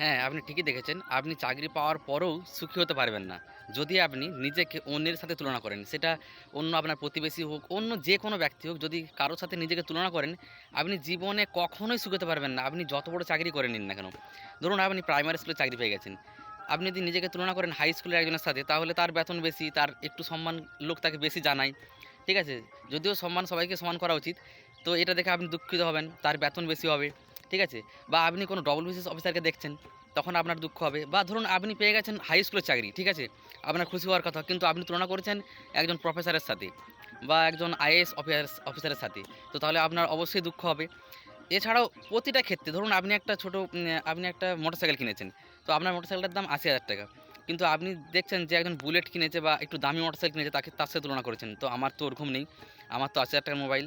হ্যাঁ আপনি ঠিকই দেখেছেন। আপনি চাকরি পাওয়ার পরেও সুখী হতে পারবেন না। যদি আপনি নিজেকে অন্যের সাথে তুলনা করেন, সেটা অন্য আপনার প্রতিবেশী হোক, অন্য যে কোনো ব্যক্তি হোক, যদি কারোর সাথে নিজেকে তুলনা করেন, আপনি জীবনে কখনোই সুখ হতে পারবেন না। আপনি যত বড় চাকরি করে নিন না কেন। ধরুন আপনি প্রাইমারি স্কুলে চাকরি পেয়ে গেছেন। আপনি যদি নিজেকে তুলনা করেন হাই স্কুলের একজনের সাথে, তাহলে তার বেতন বেশি, তার একটু সম্মান লোক তাকে বেশি জানায়। ঠিক আছে? যদিও সম্মান সবাইকে সমান করা উচিত, তো এটা দেখে আপনি দুঃখিত হবেন, তার বেতন বেশি হবে। ঠিক আছে? বা আপনি কোনো ডবল বিসিএস অফিসারকে দেখছেন, তখন আপনার দুঃখ হবে। বা ধরুন আপনি পেয়ে গেছেন হাই স্কুলের চাকরি, ঠিক আছে? আপনার খুশি হওয়ার কথা, কিন্তু আপনি তুলনা করেছেন একজন প্রফেসরের সাথে বা একজন অফিসার অফিসারের সাথে। তো তাহলে আপনার অবশ্যই দুঃখ হবে। এছাড়াও প্রতিটা ক্ষেত্রে, ধরুন আপনি একটা ছোটো আপনি একটা মোটরসাইকেল কিনেছেন, তো আপনার মোটরসাইকেলটার দাম আশি হাজার টাকা। কিন্তু আপনি দেখছেন যে একজন বুলেট কিনেছে বা একটু দামি মোটরসাইকেল কিনেছে, তাকে, তার সাথে তুলনা করেছেন। তো আমার তো ওরকম নেই। আমার তো আশি হাজার টাকার মোবাইল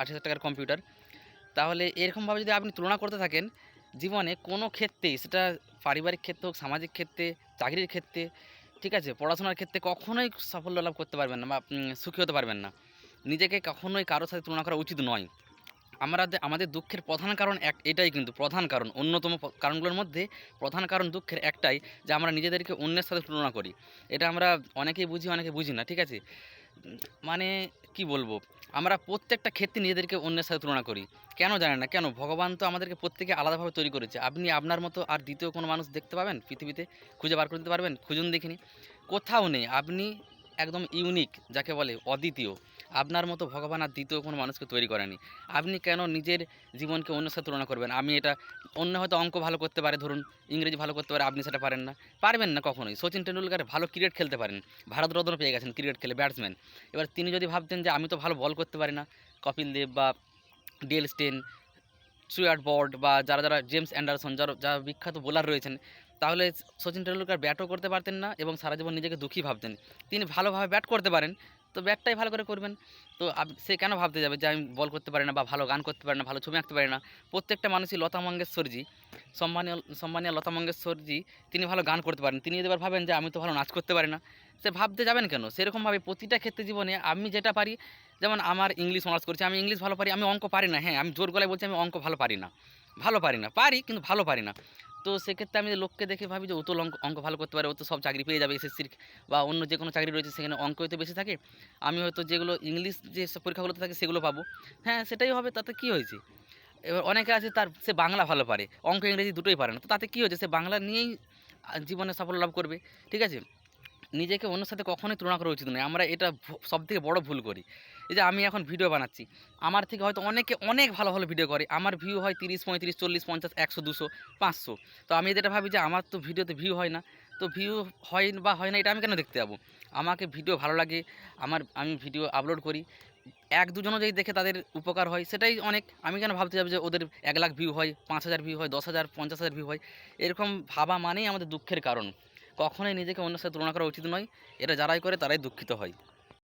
আশি হাজার টাকার কম্পিউটার তাহলে এরকমভাবে যদি আপনি তুলনা করতে থাকেন, জীবনে কোনো ক্ষেত্রেই সেটা পারিবারিক ক্ষেত্রে হোক, সামাজিক ক্ষেত্রে, চাকরির ক্ষেত্রে, ঠিক আছে, পড়াশোনার ক্ষেত্রে কখনোই সাফল্য লাভ করতে পারবেন না বা সুখী হতে পারবেন না। নিজেকে কখনোই কারোর সাথে তুলনা করা উচিত নয়। আমরা আমাদের দুঃখের প্রধান কারণ এক, এটাই কিন্তু প্রধান কারণ, অন্যতম কারণগুলোর মধ্যে প্রধান কারণ দুঃখের একটাই যে আমরা নিজেদেরকে অন্যের সাথে তুলনা করি। এটা আমরা অনেকেই বুঝি, অনেকে বুঝি না, ঠিক আছে? মানে কি বলব? আমরা প্রত্যেকটা ক্ষেত্রে নিজেদেরকে অন্যের সাথে তুলনা করি। কেন জানেন না? কেন? ভগবান তো আমাদেরকে প্রত্যেকে আলাদাভাবে তৈরি করেছে। আপনি আপনার মতো আর দ্বিতীয় কোনো মানুষ দেখতে পাবেন? পৃথিবীতে খুঁজে বার করে দিতে পারবেন? খুঁজুন দেখিনি। কোথাও নেই। আপনি একদম ইউনিক যাকে বলে অদ্বিতীয়। আপনার মতো ভগবান আর দ্বিতীয় কোনো মানুষকে তৈরি করেনি। আপনি কেন নিজের জীবনকে অন্যের সাথে তুলনা করবেন? আমি এটা অন্য হয়তো অঙ্ক ভালো করতে পারে, ধরুন ইংরেজি ভালো করতে পারে, আপনি সেটা পারেন না। পারবেন না কখনোই। সচিন টেন্ডুলকার ভালো ক্রিকেট খেলতে পারেন। ভারতরত্ন পেয়ে গেছেন ক্রিকেট খেলে ব্যাটসম্যান। এবার তিনি যদি ভাবতেন যে আমি তো ভালো বল করতে পারি না, কপিল দেব বা ডিএল স্টেন, স্টুয়ার্ট বর্ড বা যারা যারা জেমস অ্যান্ডারসন, যারা যারা বিখ্যাত বোলার রয়েছেন, তাহলে সচিন টেন্ডুলকার ব্যাটও করতে পারতেন না এবং সারা জীবন নিজেকে দুঃখী ভাবতেন। তিনি ভালোভাবে ব্যাট করতে পারেন তো ব্যাটটাই ভালো করে করবেন। তো সে কেন ভাবতে যাবে যে আমি বল করতে পারি না বা ভালো গান করতে পারি না, ভালো ছবি আঁকতে পারি না? প্রত্যেকটা মানুষই লতা মঙ্গেশকরজি সম্মানীয় সম্মানীয় লতা মঙ্গেশকরজি তিনি ভালো গান করতে পারেন। তিনি যদি এবার ভাবেন যে আমি তো ভালো নাচ করতে পারি না, সে ভাবতে যাবেন কেন? সেরকমভাবে প্রতিটা ক্ষেত্রে জীবনে আমি যেটা পারি, যেমন আমার ইংলিশ অনার্স করছি, আমি ইংলিশ ভালো পারি, আমি অঙ্ক পারি না হ্যাঁ আমি জোর গলায় বলছি আমি অঙ্ক ভালো পারি না। ভালো পারি না, পারি, কিন্তু ভালো পারি না। তো সেক্ষেত্রে আমি লোককে দেখে ভাবি যে ও তো অঙ্ক অঙ্ক ভালো করতে পারে, ও তো সব চাকরি পেয়ে যাবে এসএসসির বা অন্য যে কোনো চাকরি রয়েছে সেখানে অঙ্ক হয়তো বেশি থাকে। আমি হয়তো যেগুলো ইংলিশ যে পরীক্ষাগুলোতে থাকে সেগুলো পাবো। হ্যাঁ সেটাই হবে, তাতে কী হয়েছে? এবার অনেকে আছে তার, সে বাংলা ভালো পারে, অঙ্ক ইংরেজি দুটোই পারে না। তো তাতে কী হয়েছে? সে বাংলা নিয়েই জীবনে সাফল্য লাভ করবে, ঠিক আছে? নিজেকে অন্যের সাথে কখনোই তুলনা করা উচিত নয়। আমরা এটা সব থেকে বড় ভুল করি। এই যে আমি এখন ভিডিও বানাচ্ছি, আমার থেকে হয়তো অনেকে অনেক ভালো ভালো ভিডিও করে, আমার ভিউ হয় তিরিশ, পঁয়ত্রিশ, চল্লিশ, পঞ্চাশ, একশো, দুশো, পাঁচশো। তো আমি যেটা ভাবি যে আমার তো ভিডিওতে ভিউ হয় না, তো ভিউ হয় বা হয় না এটা আমি কেন দেখতে যাব? আমাকে ভিডিও ভালো লাগে, আমার, আমি ভিডিও আপলোড করি, এক দুজনও যদি দেখে তাদের উপকার হয়, সেটাই অনেক। আমি কেন ভাবতে যাব যে ওদের এক লাখ ভিউ হয়, পাঁচ হাজার ভিউ হয়, দশ হাজার, পঞ্চাশ হাজার ভিউ হয়? এরকম ভাবা মানেই আমাদের দুঃখের কারণ। কখনোই নিজেকে অন্যের সাথে তুলনা করা উচিত নয়। এটা যারাই করে তারাই দুঃখিত হয়।